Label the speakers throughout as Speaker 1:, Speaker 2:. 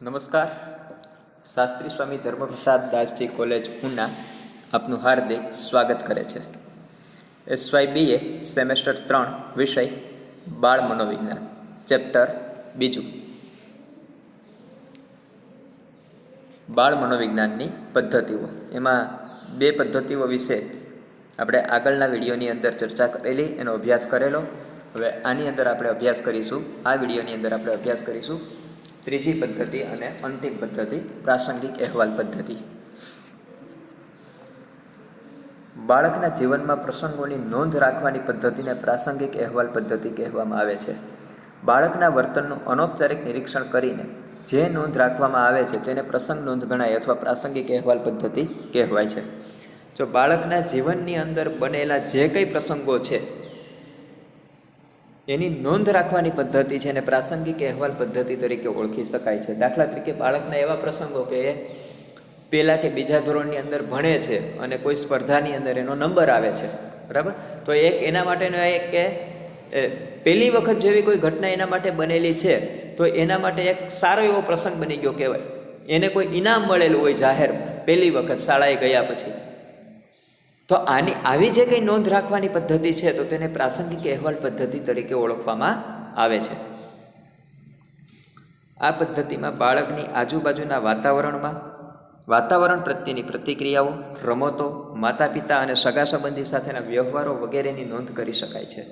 Speaker 1: નમસ્કાર. શાસ્ત્રી સ્વામી ધર્મપ્રસાદ દાસજી કોલેજ ઉના આપનું હાર્દિક સ્વાગત કરે છે. એસવાય બીએ સેમેસ્ટર ત્રણ વિષય, બાળ મનોવિજ્ઞાન, ચેપ્ટર બીજું. બાળ મનોવિજ્ઞાનની પદ્ધતિઓ. એમાં બે પદ્ધતિઓ વિશે આપણે આગળના વિડીયોની અંદર ચર્ચા કરેલી, એનો અભ્યાસ કરેલો. હવે આની અંદર આપણે અભ્યાસ કરીશું. આ વિડીયોની અંદર આપણે અભ્યાસ કરીશું ત્રીજી પદ્ધતિ અને અંતિમ પદ્ધતિ, પ્રાસંગિક અહેવાલ પદ્ધતિ. બાળકના જીવનમાં પ્રસંગોની નોંધ રાખવાની પદ્ધતિને પ્રાસંગિક અહેવાલ પદ્ધતિ કહેવામાં આવે છે. બાળકના વર્તનનું અનૌપચારિક નિરીક્ષણ કરીને જે નોંધ રાખવામાં આવે છે તેને પ્રસંગ નોંધ ગણાય અથવા પ્રાસંગિક અહેવાલ પદ્ધતિ કહેવાય છે. જો બાળકના જીવનની અંદર બનેલા જે કંઈ પ્રસંગો છે એની નોંધ રાખવાની પદ્ધતિ છે અને પ્રાસંગિક અહેવાલ પદ્ધતિ તરીકે ઓળખી શકાય છે. દાખલા તરીકે બાળકના એવા પ્રસંગો કે એ પહેલાં કે બીજા ધોરણની અંદર ભણે છે અને કોઈ સ્પર્ધાની અંદર એનો નંબર આવે છે. બરાબર? તો એક એના માટેનો એક કે પહેલી વખત જેવી કોઈ ઘટના એના માટે બનેલી છે, તો એના માટે એક સારો એવો પ્રસંગ બની ગયો કહેવાય. એને કોઈ ઇનામ મળેલું હોય જાહેર પહેલી વખત, શાળાએ ગયા પછી. તો આની આવી જે કંઈ નોંધ રાખવાની પદ્ધતિ છે, તો તેને પ્રાસંગિક અહેવાલ પદ્ધતિ તરીકે ઓળખવામાં આવે છે. આ પદ્ધતિમાં બાળકની આજુબાજુના વાતાવરણમાં વાતાવરણ પ્રત્યેની પ્રતિક્રિયાઓ, રમતો માતા પિતા અને સગા સંબંધી સાથેના વ્યવહારો વગેરેની નોંધ કરી શકાય છે.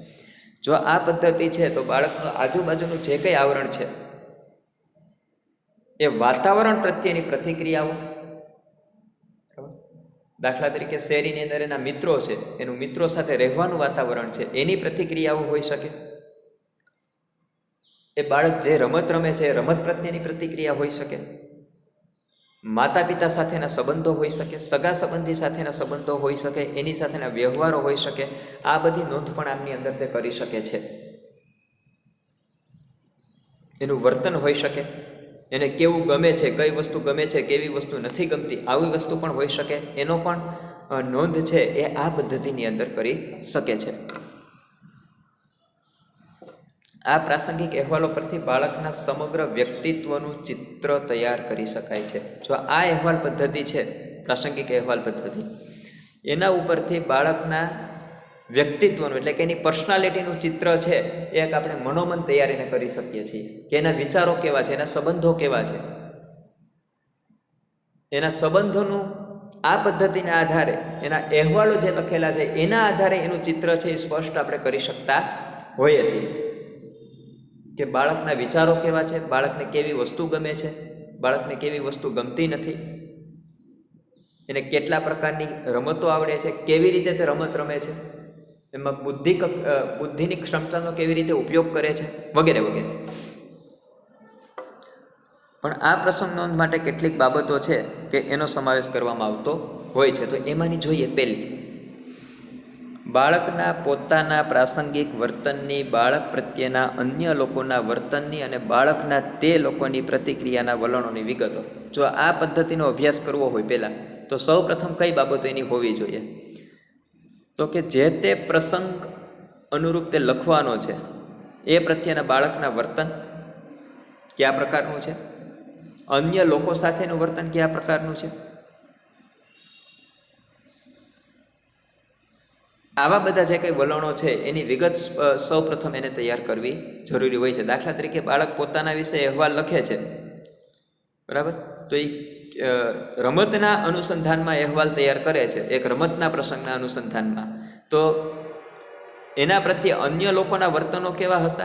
Speaker 1: જો આ પદ્ધતિ છે, તો બાળકનું આજુબાજુનું જે કંઈ આવરણ છે, એ વાતાવરણ પ્રત્યેની પ્રતિક્રિયાઓ દાખલા તરીકે શેરીની અંદર એના મિત્રો છે, એનું મિત્રો સાથે રહેવાનું વાતાવરણ છે, એની પ્રતિક્રિયાઓ હોઈ શકે. એ બાળક જે રમત રમે છે, એ રમત પ્રત્યેની પ્રતિક્રિયા હોઈ શકે. માતા પિતા સાથેના સંબંધો હોઈ શકે, સગા સંબંધી સાથેના સંબંધો હોઈ શકે, એની સાથેના વ્યવહારો હોઈ શકે, આ બધી નોંધ પણ આમની અંદર તે કરી શકે છે. એનું વર્તન હોઈ શકે. એને કેવું ગમે છે, કઈ વસ્તુ ગમે છે, કેવી વસ્તુ નથી ગમતી, આવી વસ્તુ પણ હોઈ શકે. એનો પણ નોંધ છે, એ આ પદ્ધતિની અંદર કરી શકે છે. આ પ્રાસંગિક અહેવાલો પરથી બાળકના સમગ્ર વ્યક્તિત્વનું ચિત્ર તૈયાર કરી શકાય છે. જો આ અહેવાલ પદ્ધતિ છે, પ્રાસંગિક અહેવાલ પદ્ધતિ, એના ઉપરથી બાળકના વ્યક્તિત્વનું, એટલે કે એની પર્સનાલિટીનું ચિત્ર છે, એ એક આપણે મનોમન તૈયારીને કરી શકીએ છીએ. કે એના વિચારો કેવા છે, એના સંબંધો કેવા છે? એના સંબંધોનું આ પદ્ધતિના આધારે, એના અહેવાલો જે લખેલા છે, એના આધારે એનું ચિત્ર છે, એ સ્પષ્ટ આપણે કરી શકતા હોઈએ છીએ. કે બાળકના વિચારો કેવા છે? બાળકને કેવી વસ્તુ ગમે છે? બાળકને કેવી વસ્તુ ગમતી નથી? એને કેટલા પ્રકારની રમતો આવડે છે? કેવી રીતે તે રમત રમે છે? એમાં બુદ્ધિ બુદ્ધિની ક્ષમતાનો કેવી રીતે ઉપયોગ કરે છે? વગેરે વગેરે. પણ આ પ્રસંગ નોંધ માટે કેટલીક બાબતો છે કે એનો સમાવેશ કરવામાં આવતો હોય છે. તો એમાંની જોઈએ પહેલી. બાળકના પોતાના પ્રાસંગિક વર્તનની, બાળક પ્રત્યેના અન્ય લોકોના વર્તનની અને બાળકના તે લોકોની પ્રતિક્રિયાના વલણોની વિગતો. જો આ પદ્ધતિનો અભ્યાસ કરવો હોય પહેલાં, તો સૌ પ્રથમ કઈ બાબતો એની હોવી જોઈએ? તો કે જે તે પ્રસંગ અનુરૂપ તે લખવાનો છે, એ પ્રત્યેના બાળકના વર્તન કયા પ્રકારનું છે? અન્ય લોકો સાથેનું વર્તન કયા પ્રકારનું છે? આવા બધા જે કંઈ વલણો છે, એની વિગત સૌ પ્રથમ એને તૈયાર કરવી જરૂરી હોય છે. દાખલા તરીકે બાળક પોતાના વિશે અહેવાલ લખે છે. બરાબર? તો એ રમતના અનુસંધાનમાં અહેવાલ તૈયાર કરે છે, એક રમતના પ્રસંગના અનુસંધાનમાં. તો એના પ્રત્યે અન્ય લોકોના વર્તનો કેવા હશે?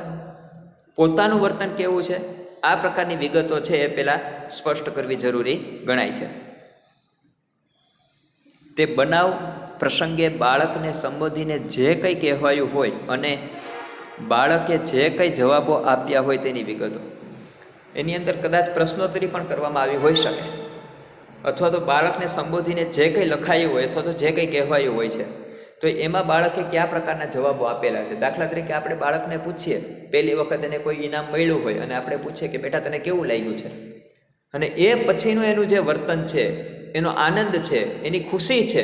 Speaker 1: પોતાનું વર્તન કેવું છે? આ પ્રકારની વિગતો છે એ પહેલાં સ્પષ્ટ કરવી જરૂરી ગણાય છે. તે બનાવ પ્રસંગે બાળકને સંબોધીને જે કંઈ કહેવાયું હોય અને બાળકે જે કંઈ જવાબો આપ્યા હોય તેની વિગતો. એની અંદર કદાચ પ્રશ્નોત્તરી પણ કરવામાં આવી હોઈ શકે. અથવા તો બાળકને સંબોધીને જે કંઈ લખાયું હોય અથવા તો જે કંઈ કહેવાયું હોય છે, તો એમાં બાળકે કયા પ્રકારના જવાબો આપેલા છે? દાખલા તરીકે આપણે બાળકને પૂછીએ, પહેલી વખત એને કોઈ ઇનામ મળ્યું હોય અને આપણે પૂછીએ કે બેટા તને કેવું લાગ્યું છે? અને એ પછીનું એનું જે વર્તન છે, એનો આનંદ છે, એની ખુશી છે,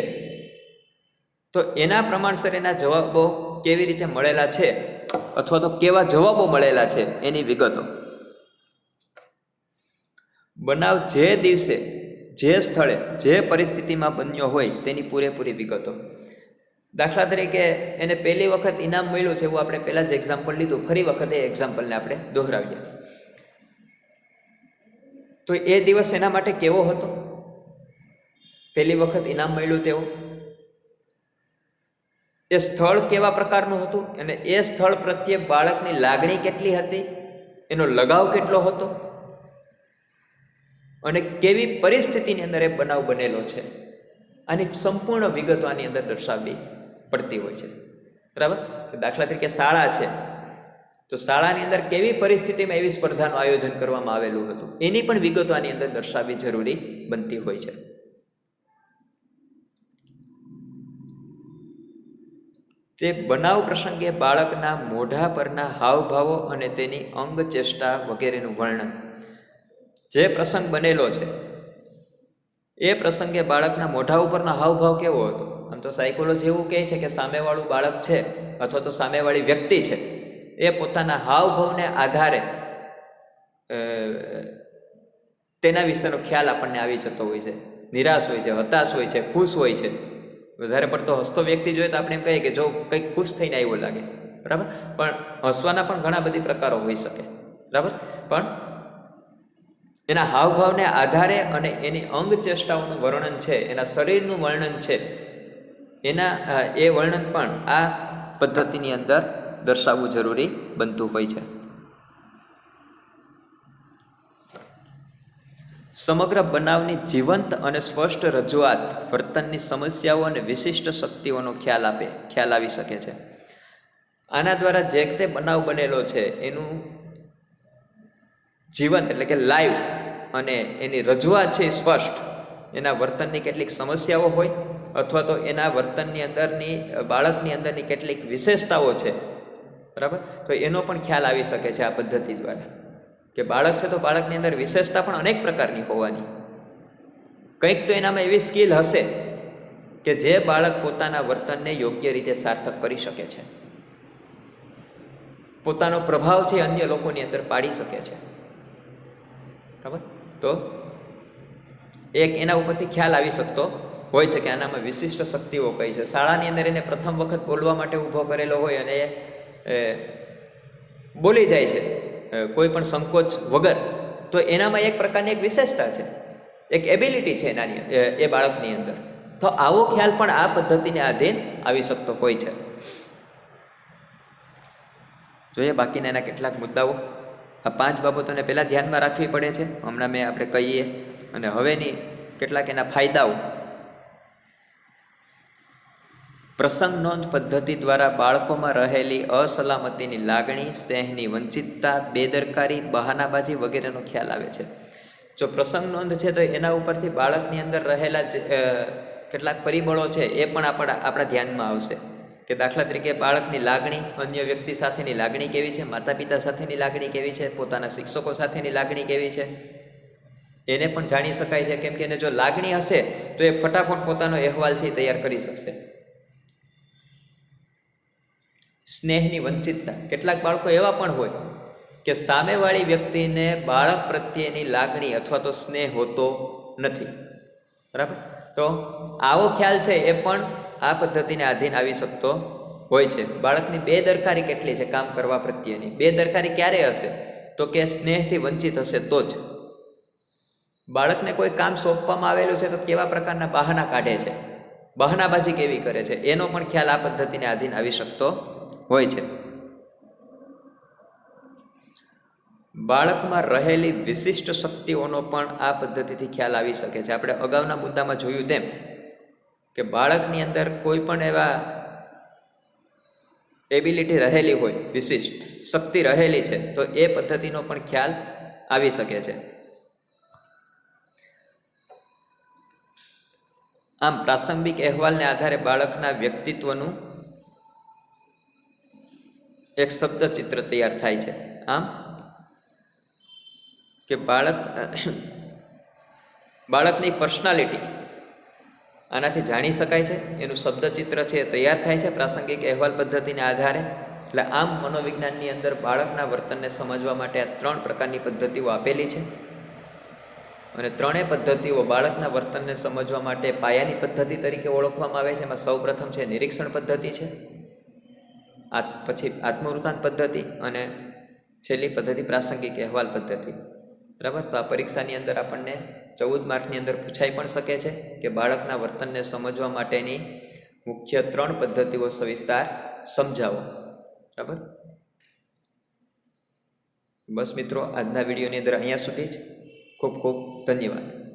Speaker 1: તો એના પ્રમાણસર એના જવાબો કેવી રીતે મળેલા છે અથવા તો કેવા જવાબો મળેલા છે એની વિગતો. બનાવ જે દિવસે જે સ્થળે જે પરિસ્થિતિમાં બન્યો હોય તેની પૂરેપૂરી વિગતો. દાખલા તરીકે એને પહેલી વખત ઇનામ મળ્યું છે એવું આપણે પહેલાં જ એક્ઝામ્પલ લીધું. ફરી વખત એ એક્ઝામ્પલને આપણે દોહરાવીએ. તો એ દિવસ એના માટે કેવો હતો? પહેલી વખત ઇનામ મળ્યું તેવો? એ સ્થળ કેવા પ્રકારનું હતું? અને એ સ્થળ પ્રત્યે બાળકની લાગણી કેટલી હતી? એનો લગાવ કેટલો હતો? અને કેવી પરિસ્થિતિની અંદર એ બનાવ બનેલો છે. આની સંપૂર્ણ વિગતો આની અંદર દર્શાવવી પડતી હોય છે. બરાબર? દાખલા તરીકે શાળા છે. તો શાળાની અંદર કેવી પરિસ્થિતિમાં એવી સ્પર્ધાનું આયોજન કરવામાં આવેલું હતું? એની પણ વિગતો આની અંદર દર્શાવવી જરૂરી બનતી હોય છે. તે બનાવ પ્રસંગે બાળકના મોઢા પરના હાવભાવો અને તેની અંગ ચેષ્ટા વગેરેનું વર્ણન જે પ્રસંગ બનેલો છે, એ પ્રસંગે બાળકના મોઢા ઉપરનો હાવભાવ કેવો હતો? આમ તો સાયકોલોજી એવું કહે છે કે સામેવાળું બાળક છે અથવા તો સામેવાળી વ્યક્તિ છે, એ પોતાના હાવભાવને આધારે તેના વિશેનો ખ્યાલ આપણને આવી જતો હોય છે. નિરાશ હોય છે, હતાશ હોય છે, ખુશ હોય છે. વધારે પડતો હસતો વ્યક્તિ જોઈએ તો આપણે એમ કહીએ કે જો કંઈક ખુશ થઈને આવ્યો લાગે. બરાબર? પણ હસવાના પણ ઘણા બધી પ્રકારો હોઈ શકે. બરાબર? પણ એના હાવભાવને આધારે અને એની અંગ ચેષ્ટાઓનું વર્ણન છે, એના શરીરનું વર્ણન છે. એના એ વર્ણન પણ આ પદ્ધતિની અંદર દર્શાવવું જરૂરી બનતું હોય છે. સમગ્ર બનાવની જીવંત અને સ્પષ્ટ રજૂઆત વર્તનની સમસ્યાઓ અને વિશિષ્ટ શક્તિઓનો ખ્યાલ આપે, ખ્યાલ આવી શકે છે. આના દ્વારા જે તે બનાવ બનેલો છે, એનું જીવંત એટલે કે લાઈવ અને એની રજૂઆત છે સ્પષ્ટ. એના વર્તનની કેટલીક સમસ્યાઓ હોય અથવા તો એના વર્તનની અંદરની, બાળકની અંદરની કેટલીક વિશેષતાઓ છે. બરાબર? તો એનો પણ ખ્યાલ આવી શકે છે આ પદ્ધતિ દ્વારા. કે બાળક છે તો બાળકની અંદર વિશેષતા પણ અનેક પ્રકારની હોવાની. કંઈક તો એનામાં એવી સ્કિલ હશે કે જે બાળક પોતાના વર્તનને યોગ્ય રીતે સાર્થક કરી શકે છે. પોતાનો પ્રભાવ છે અન્ય લોકોની અંદર પાડી શકે છે. બરાબર? તો એક એના ઉપરથી ખ્યાલ આવી શકતો હોય છે કે આનામાં વિશિષ્ટ શક્તિઓ કઈ છે. શાળાની અંદર એને પ્રથમ વખત બોલવા માટે ઊભો કરેલો હોય અને એ બોલી જાય છે કોઈ પણ સંકોચ વગર, તો એનામાં એક પ્રકારની એક વિશેષતા છે. એક એબિલિટી છે એનાની એ બાળકની અંદર. તો આવો ખ્યાલ પણ આ પદ્ધતિને આધીન આવી શકતો હોય છે. જોઈએ બાકીના એના કેટલાક મુદ્દાઓ. આ પાંચ બાબતોને પહેલાં ધ્યાનમાં રાખવી પડે છે. હમણાં મેં આપણે કહીએ. અને હવેની કેટલાક એના ફાયદાઓ. પ્રસંગ નોંધ પદ્ધતિ દ્વારા બાળકોમાં રહેલી અસલામતીની લાગણી, સેહની વંચિતતા, બેદરકારી, બહાનાબાજી વગેરેનો ખ્યાલ આવે છે. જો પ્રસંગ નોંધ છે તો એના ઉપરથી બાળકની અંદર રહેલા કેટલાક પરિબળો છે એ પણ આપણા આપણા ધ્યાનમાં આવશે. કે દાખલા તરીકે બાળકની લાગણી અન્ય વ્યક્તિ સાથેની લાગણી કેવી છે? માતા પિતા સાથેની લાગણી કેવી છે? પોતાના શિક્ષકો સાથેની લાગણી કેવી છે? એને પણ જાણી શકાય છે. કેમ કે એને જો લાગણી હશે, તો એ ફટાફટ પોતાનો અહેવાલ છે તૈયાર કરી શકશે. સ્નેહની વંચિતતા. કેટલાક બાળકો એવા પણ હોય કે સામેવાળી વ્યક્તિને બાળક પ્રત્યેની લાગણી અથવા તો સ્નેહ હોતો નથી. બરાબર? તો આવો ખ્યાલ છે એ પણ આ પદ્ધતિને આધીન આવી શકતો હોય છે. બાળકની બેદરકારી કેટલી છે? કામ કરવા પ્રત્યેની. બેદરકારી ક્યારે હશે? તો કે સ્નેહથી વંચિત હશે તો જ. બાળકને કોઈ કામ સોંપવામાં આવેલું છે તો કેવા પ્રકારના બહાના કાઢે છે? બહાનાબાજી કેવી કરે છે? એનો પણ ખ્યાલ આ પદ્ધતિને આધીન આવી શકતો હોય છે. બાળકમાં રહેલી વિશિષ્ટ શક્તિઓનો પણ આ પદ્ધતિથી ખ્યાલ આવી શકે છે. આપણે અગાઉના મુદ્દામાં જોયું તેમ કે બાળકની અંદર કોઈ પણ એવા એબિલિટી રહેલી હોય, વિશિષ્ટ શક્તિ રહેલી છે, તો એ પદ્ધતિનો પણ ખ્યાલ આવી શકે છે. આમ પ્રાસંગિક અહેવાલને આધારે બાળકના વ્યક્તિત્વનું એક શબ્દ ચિત્ર તૈયાર થાય છે. આમ કે બાળક બાળકની પર્સનાલિટી આનાથી જાણી શકાય છે, એનું શબ્દચિત્ર છે તૈયાર થાય છે પ્રાસંગિક અહેવાલ પદ્ધતિને આધારે. એટલે આમ મનોવિજ્ઞાનની અંદર બાળકના વર્તનને સમજવા માટે આ ત્રણ પ્રકારની પદ્ધતિઓ આપેલી છે. અને ત્રણેય પદ્ધતિઓ બાળકના વર્તનને સમજવા માટે પાયાની પદ્ધતિ તરીકે ઓળખવામાં આવે છે. એમાં સૌ પ્રથમ છે નિરીક્ષણ પદ્ધતિ છે. આ પછી આત્મવૃત્તાંત પદ્ધતિ અને છેલ્લી પદ્ધતિ પ્રાસંગિક અહેવાલ પદ્ધતિ. બરાબર? તો આ પરીક્ષાની અંદર આપણને ચૌદ માર્કની અંદર પૂછાઈ પણ શકે છે કે બાળકના વર્તનને સમજવા માટેની મુખ્ય ત્રણ પદ્ધતિઓ સવિસ્તાર સમજાવો. બરાબર? બસ મિત્રો, આજના વિડીયોની અંદર અહીંયા સુધી જ. ખૂબ ખૂબ ધન્યવાદ.